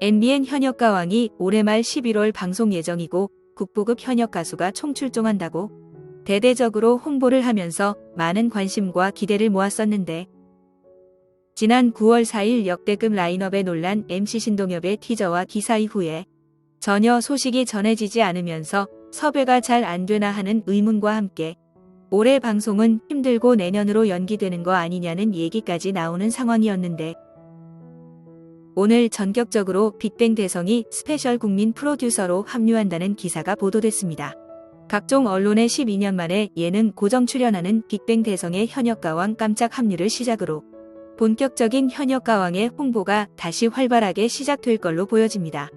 MBN 현역 가왕이 올해 말 11월 방송 예정이고 국보급 현역 가수가 총출동한다고 대대적으로 홍보를 하면서 많은 관심과 기대를 모았었는데 지난 9월 4일 역대급 라인업에 논란 MC 신동엽의 티저와 기사 이후에 전혀 소식이 전해지지 않으면서 섭외가 잘 안 되나 하는 의문과 함께 올해 방송은 힘들고 내년으로 연기되는 거 아니냐는 얘기까지 나오는 상황이었는데 오늘 전격적으로 빅뱅 대성이 스페셜 국민 프로듀서로 합류한다는 기사가 보도됐습니다. 각종 언론의 12년 만에 예능 고정 출연하는 빅뱅 대성의 현역 가왕 깜짝 합류를 시작으로 본격적인 현역 가왕의 홍보가 다시 활발하게 시작될 걸로 보여집니다.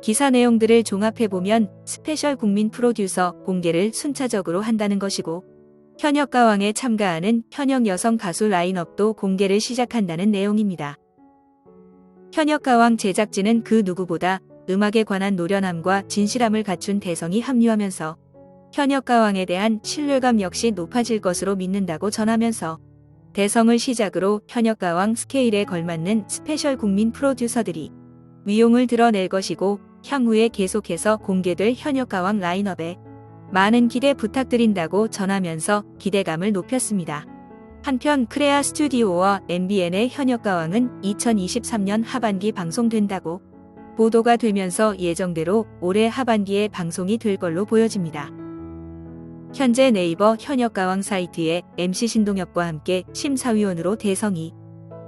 기사 내용들을 종합해보면 스페셜 국민 프로듀서 공개를 순차적으로 한다는 것이고 현역 가왕에 참가하는 현역 여성 가수 라인업도 공개를 시작한다는 내용입니다. 현역 가왕 제작진은 그 누구보다 음악에 관한 노련함과 진실함을 갖춘 대성이 합류하면서 현역 가왕에 대한 신뢰감 역시 높아질 것으로 믿는다고 전하면서 대성을 시작으로 현역 가왕 스케일에 걸맞는 스페셜 국민 프로듀서들이 위용을 드러낼 것이고 향후에 계속해서 공개될 현역 가왕 라인업에 많은 기대 부탁드린다고 전하면서 기대감을 높였습니다. 한편 크레아 스튜디오와 MBN의 현역 가왕은 2023년 하반기 방송된다고 보도가 되면서 예정대로 올해 하반기에 방송이 될 걸로 보여집니다. 현재 네이버 현역 가왕 사이트에 MC 신동엽과 함께 심사위원으로 대성이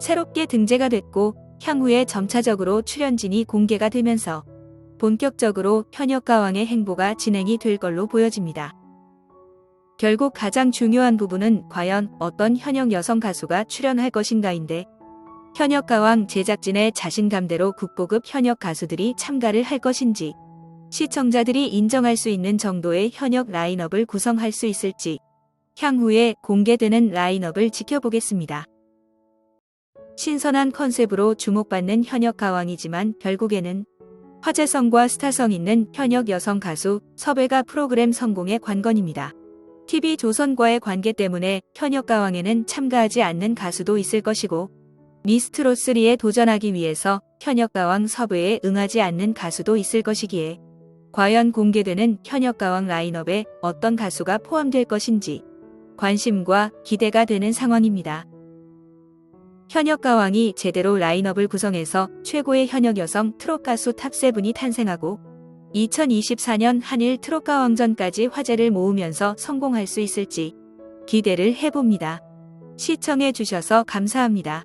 새롭게 등재가 됐고 향후에 점차적으로 출연진이 공개가 되면서 본격적으로 현역 가왕의 행보가 진행이 될 걸로 보여집니다. 결국 가장 중요한 부분은 과연 어떤 현역 여성 가수가 출연할 것인가인데 현역 가왕 제작진의 자신감대로 국보급 현역 가수들이 참가를 할 것인지 시청자들이 인정할 수 있는 정도의 현역 라인업을 구성할 수 있을지 향후에 공개되는 라인업을 지켜보겠습니다. 신선한 컨셉으로 주목받는 현역 가왕이지만 결국에는 화제성과 스타성 있는 현역 여성 가수 섭외가 프로그램 성공의 관건입니다. TV조선과의 관계 때문에 현역 가왕에는 참가하지 않는 가수도 있을 것이고 미스트로3에 도전하기 위해서 현역 가왕 섭외에 응하지 않는 가수도 있을 것이기에 과연 공개되는 현역 가왕 라인업에 어떤 가수가 포함될 것인지 관심과 기대가 되는 상황입니다. 현역 가왕이 제대로 라인업을 구성해서 최고의 현역 여성 트롯 가수 탑7이 탄생하고 2024년 한일 트롯가왕전까지 화제를 모으면서 성공할 수 있을지 기대를 해봅니다. 시청해 주셔서 감사합니다.